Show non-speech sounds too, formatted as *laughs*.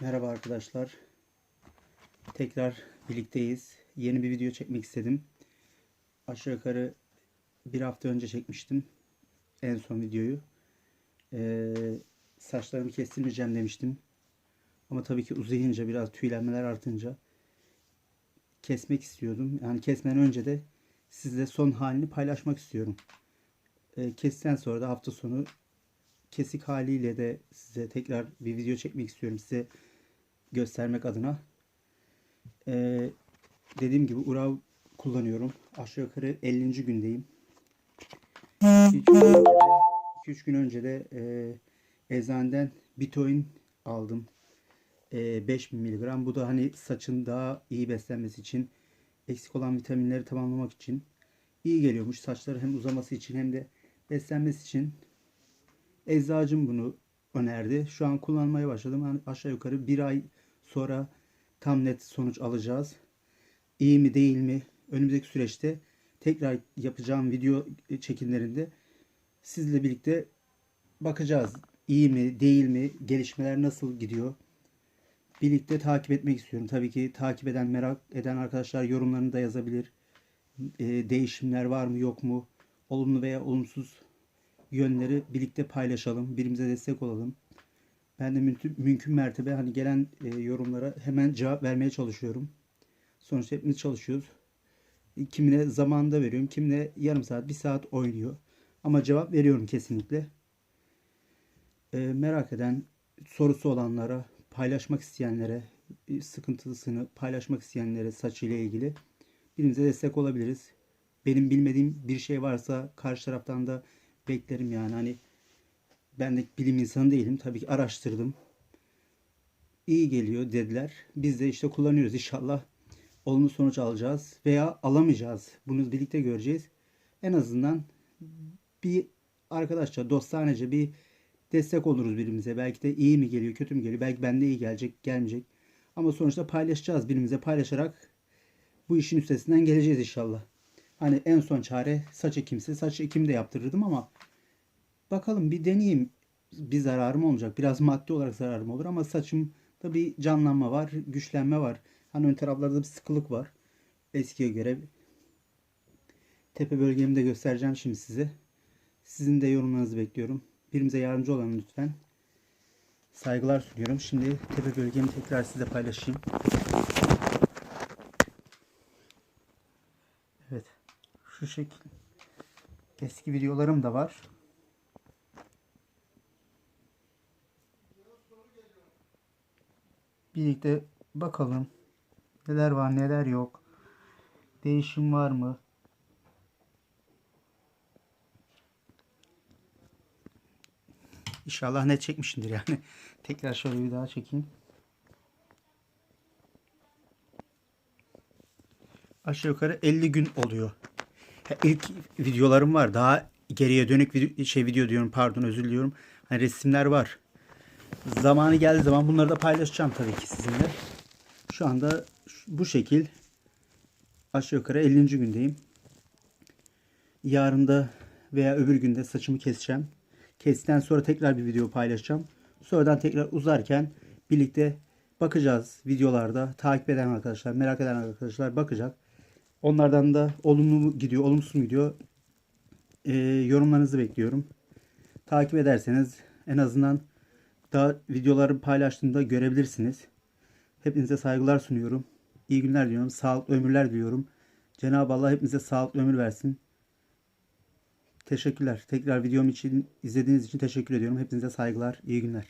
Merhaba arkadaşlar. Tekrar birlikteyiz. Yeni bir video çekmek istedim. Aşağı yukarı bir hafta önce çekmiştim. En son videoyu. Ee, saçlarımı kestirmeyeceğim demiştim. Ama tabii ki uzayınca biraz tüylenmeler artınca kesmek istiyordum. Yani kesmeden önce de sizle son halini paylaşmak istiyorum. Ee, kestikten sonra da hafta sonu kesik haliyle de size tekrar bir video çekmek istiyorum size göstermek adına. Ee, dediğim gibi Urav kullanıyorum. Aşağı yukarı 50. gündeyim. 2-3 gün önce de e, eczaneden Bitoin aldım. E, 5000 mg. Bu da hani saçın daha iyi beslenmesi için eksik olan vitaminleri tamamlamak için iyi geliyormuş. Saçları hem uzaması için hem de beslenmesi için Eczacım bunu önerdi. Şu an kullanmaya başladım. Yani aşağı yukarı bir ay sonra tam net sonuç alacağız. İyi mi değil mi? Önümüzdeki süreçte tekrar yapacağım video çekimlerinde sizle birlikte bakacağız. İyi mi, değil mi? Gelişmeler nasıl gidiyor? Birlikte takip etmek istiyorum. Tabii ki takip eden, merak eden arkadaşlar yorumlarını da yazabilir. Ee, değişimler var mı, yok mu? Olumlu veya olumsuz yönleri birlikte paylaşalım. Birbirimize destek olalım. Ben de mümkün, mümkün mertebe hani gelen e, yorumlara hemen cevap vermeye çalışıyorum. Sonuçta hepimiz çalışıyoruz. E, Kimine zamanında veriyorum. Kimine yarım saat, bir saat oynuyor. Ama cevap veriyorum kesinlikle. E, merak eden, sorusu olanlara, paylaşmak isteyenlere, e, sıkıntısını paylaşmak isteyenlere saçıyla ilgili birbirimize destek olabiliriz. Benim bilmediğim bir şey varsa karşı taraftan da beklerim yani hani ben de bilim insanı değilim. Tabii ki araştırdım. İyi geliyor dediler. Biz de işte kullanıyoruz inşallah. Olumlu sonuç alacağız veya alamayacağız. Bunu birlikte göreceğiz. En azından bir arkadaşça dostanece bir destek oluruz birbirimize. Belki de iyi mi geliyor, kötü mü geliyor. Belki bende iyi gelecek, gelmeyecek. Ama sonuçta paylaşacağız birbirimize paylaşarak bu işin üstesinden geleceğiz inşallah. Hani en son çare saç ekimsi. Saç ekimi de yaptırırdım ama bakalım bir deneyeyim. Bir zararım olacak. Biraz maddi olarak zararım olur ama saçımda bir canlanma var, güçlenme var. Hani ön taraflarda bir sıkılık var. Eskiye göre. Tepe bölgemi de göstereceğim şimdi size. Sizin de yorumlarınızı bekliyorum. Birimize yardımcı olun lütfen. Saygılar sunuyorum. Şimdi tepe bölgemi tekrar size paylaşayım. Evet. Şu şekil. Eski videolarım da var. Birlikte bakalım. Neler var neler yok. Değişim var mı? İnşallah net çekmişimdir yani. *laughs* Tekrar şöyle bir daha çekeyim. Aşağı yukarı 50 gün oluyor. İlk videolarım var. Daha geriye dönük video, şey video diyorum pardon özür diliyorum. Hani resimler var. Zamanı geldiği zaman bunları da paylaşacağım tabii ki sizinle. Şu anda bu şekil aşağı yukarı 50. gündeyim. Yarın da veya öbür günde saçımı keseceğim. Kestikten sonra tekrar bir video paylaşacağım. Sonradan tekrar uzarken birlikte bakacağız videolarda. Takip eden arkadaşlar, merak eden arkadaşlar bakacak. Onlardan da olumlu mu gidiyor, olumsuz mu gidiyor e, yorumlarınızı bekliyorum. Takip ederseniz en azından daha videoları paylaştığımda görebilirsiniz. Hepinize saygılar sunuyorum. İyi günler diliyorum. Sağlıklı ömürler diliyorum. Cenab-ı Allah hepinize sağlıklı ömür versin. Teşekkürler. Tekrar videom için izlediğiniz için teşekkür ediyorum. Hepinize saygılar. İyi günler.